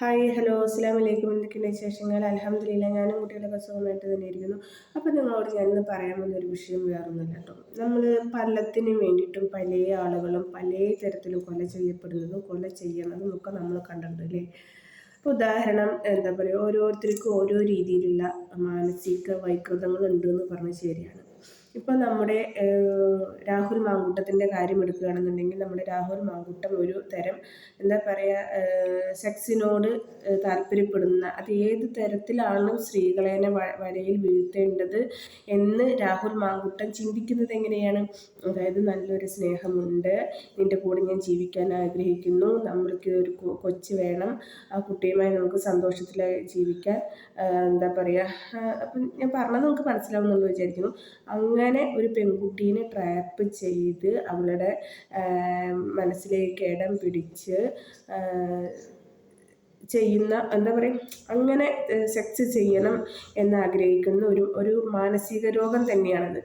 Hi hello അസ്സാം വലൈക്കും എന്തൊക്കെയുണ്ട് വിശേഷങ്ങൾ? അലഹമില്ല ഞാനും കുട്ടികളൊക്കെ സുഖമായിട്ട് തന്നെ ഇരിക്കുന്നു. അപ്പോൾ നിങ്ങളോട് ഞാനിന്ന് പറയാൻ വന്നൊരു വിഷയം വേറൊന്നുമില്ല കേട്ടോ. നമ്മൾ പല്ലത്തിന് വേണ്ടിയിട്ടും പല ആളുകളും പല തരത്തിലും കൊല ചെയ്യപ്പെടുന്നതും കൊല ചെയ്യണതും ഒക്കെ നമ്മൾ കണ്ടിട്ടുണ്ട് അല്ലേ? ഇപ്പോൾ ഉദാഹരണം എന്താ പറയുക ഓരോരുത്തർക്കും ഓരോ രീതിയിലുള്ള മാനസിക വൈകൃതങ്ങൾ ഉണ്ടെന്ന് പറഞ്ഞാൽ ശരിയാണ്. ഇപ്പം നമ്മുടെ രാഹുൽ മാങ്കൂട്ടത്തിന്റെ കാര്യം എടുക്കുകയാണെന്നുണ്ടെങ്കിൽ നമ്മുടെ രാഹുൽ മാങ്കൂട്ടം ഒരു തരം എന്താ പറയുക സെക്സിനോട് താല്പര്യപ്പെടുന്ന അത് ഏത് തരത്തിലാണ് സ്ത്രീകളെ വരയിൽ വീഴ്ത്തേണ്ടത് എന്ന് രാഹുൽ മാങ്കൂട്ടം ചിന്തിക്കുന്നത് എങ്ങനെയാണ്? അതായത് നല്ലൊരു സ്നേഹമുണ്ട് നിന്റെ കൂടെ ഞാൻ ജീവിക്കാൻ ആഗ്രഹിക്കുന്നു നമ്മൾക്ക് ഒരു കൊച്ച് വേണം ആ കുട്ടിയുമായി നമുക്ക് സന്തോഷത്തിൽ ജീവിക്കാൻ എന്താ പറയുക അപ്പം ഞാൻ പറഞ്ഞത് നമുക്ക് മനസ്സിലാവുന്നുള്ളൂ വിചാരിക്കുന്നു. അങ്ങനെ ഒരു പെൺകുട്ടീനെ ട്രാപ്പ് ചെയ്ത് അവളുടെ മനസ്സിലേക്ക് ഇടം പിടിച്ച് ചെയ്യുന്ന എന്താ പറയുക അങ്ങനെ സെക്സ് ചെയ്യണം എന്നാഗ്രഹിക്കുന്ന ഒരു ഒരു മാനസിക രോഗം തന്നെയാണത്.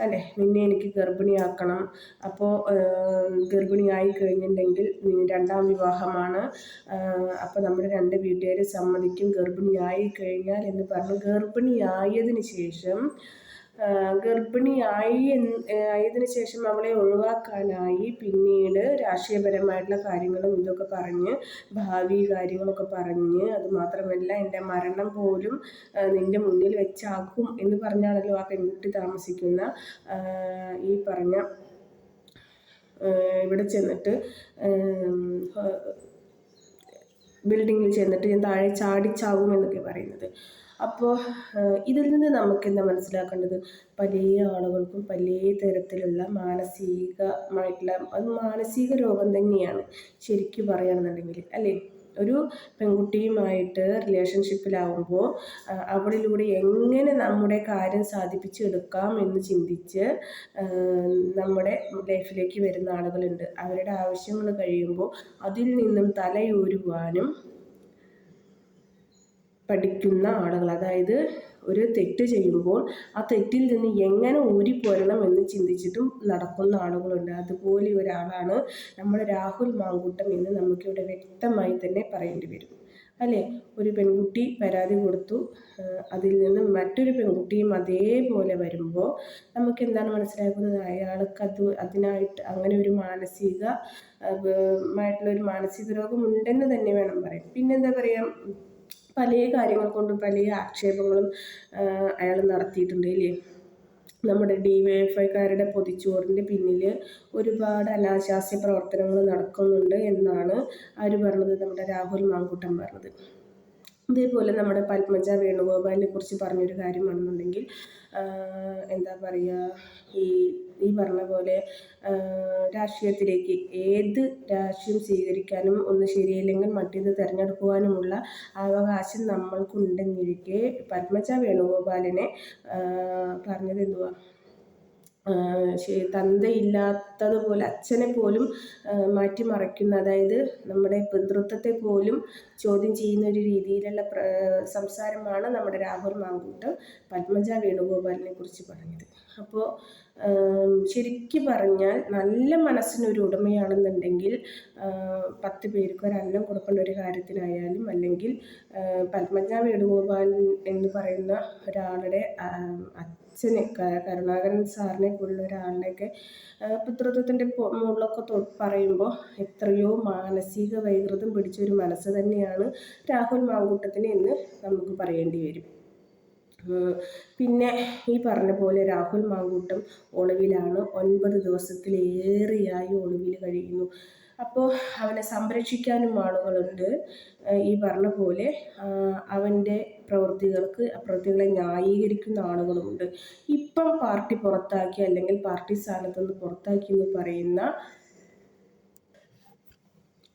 അല്ലേ? നിന്നെ എനിക്ക് ഗർഭിണിയാക്കണം. അപ്പോൾ ഗർഭിണിയായി കഴിഞ്ഞിട്ടുണ്ടെങ്കിൽ രണ്ടാം വിവാഹമാണ്. അപ്പോൾ നമ്മുടെ രണ്ട് വീട്ടുകാർ സമ്മതിക്കും. ഗർഭിണിയായി കഴിഞ്ഞാൽ എന്ന് പറഞ്ഞ് ഗർഭിണിയായതിനു ശേഷം ഗർഭിണിയായി ആയതിന് ശേഷം അവളെ ഒഴിവാക്കാനായി പിന്നീട് രാഷ്ട്രീയപരമായിട്ടുള്ള കാര്യങ്ങളും ഇതൊക്കെ പറഞ്ഞ് ഭാവി കാര്യങ്ങളൊക്കെ പറഞ്ഞ് അത് മാത്രമല്ല എന്റെ മരണം പോലും നിന്റെ മുന്നിൽ വെച്ചാക്കും എന്ന് പറഞ്ഞാണല്ലോ ആ പെൺകുട്ടി താമസിക്കുന്ന ഈ പറഞ്ഞ ഇവിടെ ചെന്നിട്ട് ബിൽഡിങ്ങിൽ ചെന്നിട്ട് ഞാൻ താഴെ ചാടിച്ചാകും എന്നൊക്കെ പറയുന്നത്. അപ്പോൾ ഇതിൽ നിന്ന് നമുക്ക് എന്താ മനസ്സിലാക്കേണ്ടത്? പല ആളുകൾക്കും പല തരത്തിലുള്ള മാനസികമായിട്ടുള്ള അത് മാനസിക രോഗം തന്നെയാണ് ശരിക്കും പറയുകയാണെന്നുണ്ടെങ്കിൽ അല്ലേ? ഒരു പെൺകുട്ടിയുമായിട്ട് റിലേഷൻഷിപ്പിലാവുമ്പോൾ അവളിലൂടെ എങ്ങനെ നമ്മുടെ കാര്യം സാധിപ്പിച്ചെടുക്കാം എന്ന് ചിന്തിച്ച് നമ്മുടെ ലൈഫിലേക്ക് വരുന്ന ആളുകളുണ്ട്. അവരുടെ ആവശ്യങ്ങൾ കഴിയുമ്പോൾ അതിൽ നിന്നും തലയൂരുവാനും പഠിക്കുന്ന ആളുകൾ. അതായത് ഒരു തെറ്റ് ചെയ്യുമ്പോൾ ആ തെറ്റിൽ നിന്ന് എങ്ങനെ ഊരിപ്പോരണം എന്ന് ചിന്തിച്ചിട്ടും നടക്കുന്ന ആളുകളുണ്ട്. അതുപോലെ ഒരാളാണ് നമ്മൾ രാഹുൽ മാങ്കൂട്ടം എന്ന് നമുക്കിവിടെ വ്യക്തമായി തന്നെ പറയേണ്ടി വരും. അല്ലേ? ഒരു പെൺകുട്ടി പരാതി കൊടുത്തു. അതിൽ നിന്ന് മറ്റൊരു പെൺകുട്ടിയും അതേപോലെ വരുമ്പോൾ നമുക്ക് എന്താണ് മനസ്സിലാക്കുന്നത്? അയാൾക്ക് അത് അതിനായിട്ട് അങ്ങനെ ഒരു മാനസിക മായിട്ടുള്ള ഒരു മാനസിക രോഗം ഉണ്ടെന്ന് തന്നെ വേണം പറയാൻ. പിന്നെന്താ പറയുക പല കാര്യങ്ങൾ കൊണ്ടും പല ആക്ഷേപങ്ങളും അയാൾ നടത്തിയിട്ടുണ്ട് അല്ലേ? നമ്മുടെ ഡി വൈ എഫ് ഐക്കാരുടെ പൊതിച്ചോറിന്റെ പിന്നിൽ ഒരുപാട് അനാശാസ്യ പ്രവർത്തനങ്ങൾ നടക്കുന്നുണ്ട് എന്നാണ് ആര് പറഞ്ഞത് നമ്മുടെ രാഹുൽ മാങ്കൂട്ടം പറഞ്ഞത്. അതേപോലെ നമ്മുടെ പത്മജ വേണുഗോപാലിനെ കുറിച്ച് പറഞ്ഞൊരു കാര്യമാണെന്നുണ്ടെങ്കിൽ എന്താ പറയുക ഈ ഈ പറഞ്ഞ പോലെ രാഷ്ട്രീയത്തിലേക്ക് ഏത് രാഷ്ട്രീയം സ്വീകരിക്കാനും ഒന്ന് ശരിയല്ലെങ്കിൽ മറ്റേത് തിരഞ്ഞെടുക്കുവാനുമുള്ള അവകാശം നമ്മൾക്കുണ്ടെന്നിരിക്കെ പത്മജ വേണുഗോപാലിനെ പറഞ്ഞത് എന്തുവാ തന്തയില്ലാത്തതുപോലെ അച്ഛനെ പോലും മാറ്റിമറിക്കുന്ന അതായത് നമ്മുടെ പിതൃത്വത്തെ പോലും ചോദ്യം ചെയ്യുന്ന ഒരു രീതിയിലുള്ള സംസാരമാണ് നമ്മുടെ രാഹുൽ മാങ്കൂട്ടം പത്മജ വേണുഗോപാലിനെ കുറിച്ച് പറഞ്ഞത്. അപ്പോൾ ശരിക്കും പറഞ്ഞാൽ നല്ല മനസ്സിനൊരു ഉടമയാണെന്നുണ്ടെങ്കിൽ പത്ത് പേർക്ക് അന്നം കൊടുക്കേണ്ട ഒരു കാര്യത്തിനായാലും അല്ലെങ്കിൽ പത്മജ വേണുഗോപാൽ എന്ന് പറയുന്ന ഒരാളുടെ അച്ഛനെ കരുണാകരൻ സാറിനെ പോലുള്ള ഒരാളുടെയൊക്കെ പിതൃത്വത്തിന്റെ മുകളിലൊക്കെ പറയുമ്പോൾ എത്രയോ മാനസിക വൈകൃതം പിടിച്ചൊരു മനസ്സ് തന്നെയാണ് രാഹുൽ മാങ്കൂട്ടത്തിന് എന്ന് നമുക്ക് പറയേണ്ടി വരും. പിന്നെ ഈ പറഞ്ഞ പോലെ രാഹുൽ മാങ്കൂട്ടം ഒളിവിലാണ് ഒൻപത് ദിവസത്തിലേറെയായി ഒളിവിൽ കഴിയുന്നു. അപ്പോൾ അവനെ സംരക്ഷിക്കാനും ആളുകളുണ്ട്. ഈ പറഞ്ഞ പോലെ അവന്റെ പ്രവൃത്തികൾക്ക് പ്രവൃത്തികളെ ന്യായീകരിക്കുന്ന ആളുകളുമുണ്ട് ഇപ്പം പാർട്ടി പുറത്താക്കി അല്ലെങ്കിൽ പാർട്ടി സ്ഥാനത്ത് നിന്ന് പുറത്താക്കി എന്ന് പറയുന്ന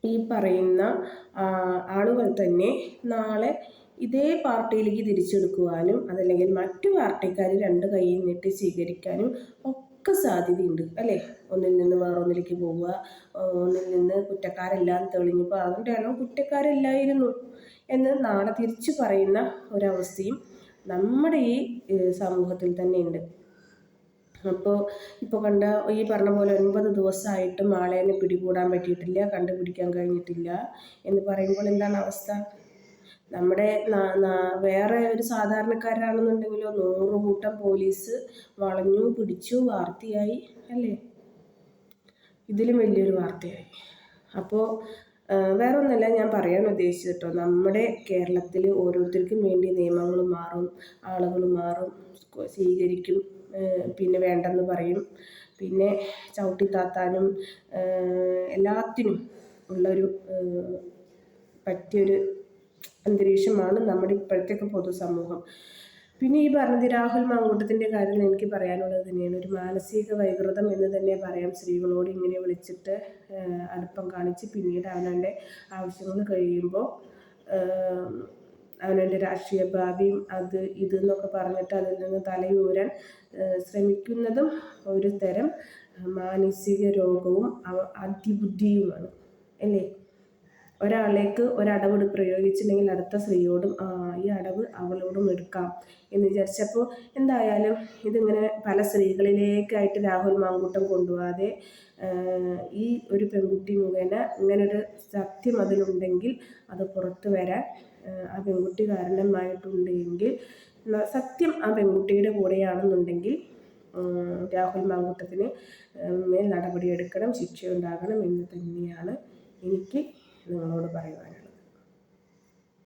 ഈ പറയുന്ന ആളുകൾ തന്നെ നാളെ ഇതേ പാർട്ടിയിലേക്ക് തിരിച്ചെടുക്കുവാനും അതല്ലെങ്കിൽ മറ്റു പാർട്ടിക്കാർ രണ്ട് കൈയിൽ നീട്ടി സ്വീകരിക്കാനും ഒക്കെ സാധ്യതയുണ്ട് അല്ലേ? ഒന്നിൽ നിന്ന് വേറൊന്നിലേക്ക് പോവുക ഒന്നിൽ നിന്ന് കുറ്റക്കാരെല്ലാം തെളിഞ്ഞപ്പോൾ അതുകൊണ്ടാണ് കുറ്റക്കാരല്ലായിരുന്നു എന്ന് നാളെ തിരിച്ചു പറയുന്ന ഒരവസ്ഥയും നമ്മുടെ ഈ സമൂഹത്തിൽ തന്നെ ഉണ്ട് അപ്പോൾ ഇപ്പോൾ കണ്ട ഈ പറഞ്ഞ പോലെ ഒൻപത് ദിവസമായിട്ടും ആളേനെ പിടികൂടാൻ പറ്റിയിട്ടില്ല കണ്ടുപിടിക്കാൻ കഴിഞ്ഞിട്ടില്ല എന്ന് പറയുമ്പോൾ എന്താണ് അവസ്ഥ? നമ്മുടെ വേറെ ഒരു സാധാരണക്കാരാണെന്നുണ്ടെങ്കിലോ നൂറ് കൂട്ടം പോലീസ് വളഞ്ഞു പിടിച്ചു വാർത്തയായി അല്ലേ? ഇതിലും വലിയൊരു വാർത്തയായി. അപ്പോൾ വേറെ ഒന്നല്ല ഞാൻ പറയാൻ ഉദ്ദേശിച്ചത് കേട്ടോ. നമ്മുടെ കേരളത്തിൽ ഓരോരുത്തർക്കും വേണ്ടി നിയമങ്ങൾ മാറും ആളുകൾ മാറും സ്വീകരിക്കും പിന്നെ വേണ്ടെന്ന് പറയും. പിന്നെ ചവിട്ടിത്താത്താനും താത്താനും എല്ലാത്തിനും ഉള്ളൊരു പറ്റിയൊരു അന്തരീക്ഷമാണ് നമ്മുടെ ഇപ്പോഴത്തെയൊക്കെ പൊതുസമൂഹം. പിന്നെ ഈ പറഞ്ഞത് രാഹുൽ മാങ്കൂട്ടത്തിന്റെ കാര്യത്തിൽ എനിക്ക് പറയാനുള്ളത് തന്നെയാണ്. ഒരു മാനസിക വൈകൃതം എന്ന് തന്നെ പറയാം. സ്ത്രീകളോട് ഇങ്ങനെ വിളിച്ചിട്ട് അടുപ്പം കാണിച്ച് പിന്നീട് അവനവന്റെ ആവശ്യങ്ങൾ കഴിയുമ്പോൾ അവനവന്റെ രാഷ്ട്രീയ ഭാവിയും അത് ഇത് എന്നൊക്കെ പറഞ്ഞിട്ട് അതിൽ നിന്ന് തലയൂരാൻ ശ്രമിക്കുന്നതും ഒരു തരം മാനസിക രോഗവും അതിബുദ്ധിയുമാണ്. അല്ലേ? ഒരാളേക്ക് ഒരടവ് പ്രയോഗിച്ചിട്ടുണ്ടെങ്കിൽ അടുത്ത സ്ത്രീയോടും ഈ അടവ് അവളോടും എടുക്കാം എന്ന് വിചാരിച്ചപ്പോൾ എന്തായാലും ഇതിങ്ങനെ പല സ്ത്രീകളിലേക്കായിട്ട് രാഹുൽ മാങ്കൂട്ടം കൊണ്ടുപോകാതെ ഈ ഒരു പെൺകുട്ടി മുഖേന ഇങ്ങനൊരു സത്യം അതിലുണ്ടെങ്കിൽ അത് പുറത്തു വരാൻ ആ പെൺകുട്ടി കാരണമായിട്ടുണ്ടെങ്കിൽ സത്യം ആ പെൺകുട്ടിയുടെ കൂടെയാണെന്നുണ്ടെങ്കിൽ രാഹുൽ മാങ്കൂട്ടത്തിന് മേൽ നടപടിയെടുക്കണം ശിക്ഷ ഉണ്ടാകണം എന്ന് തന്നെയാണ് എനിക്ക് നിങ്ങളോട് പറയുവാനുള്ളത്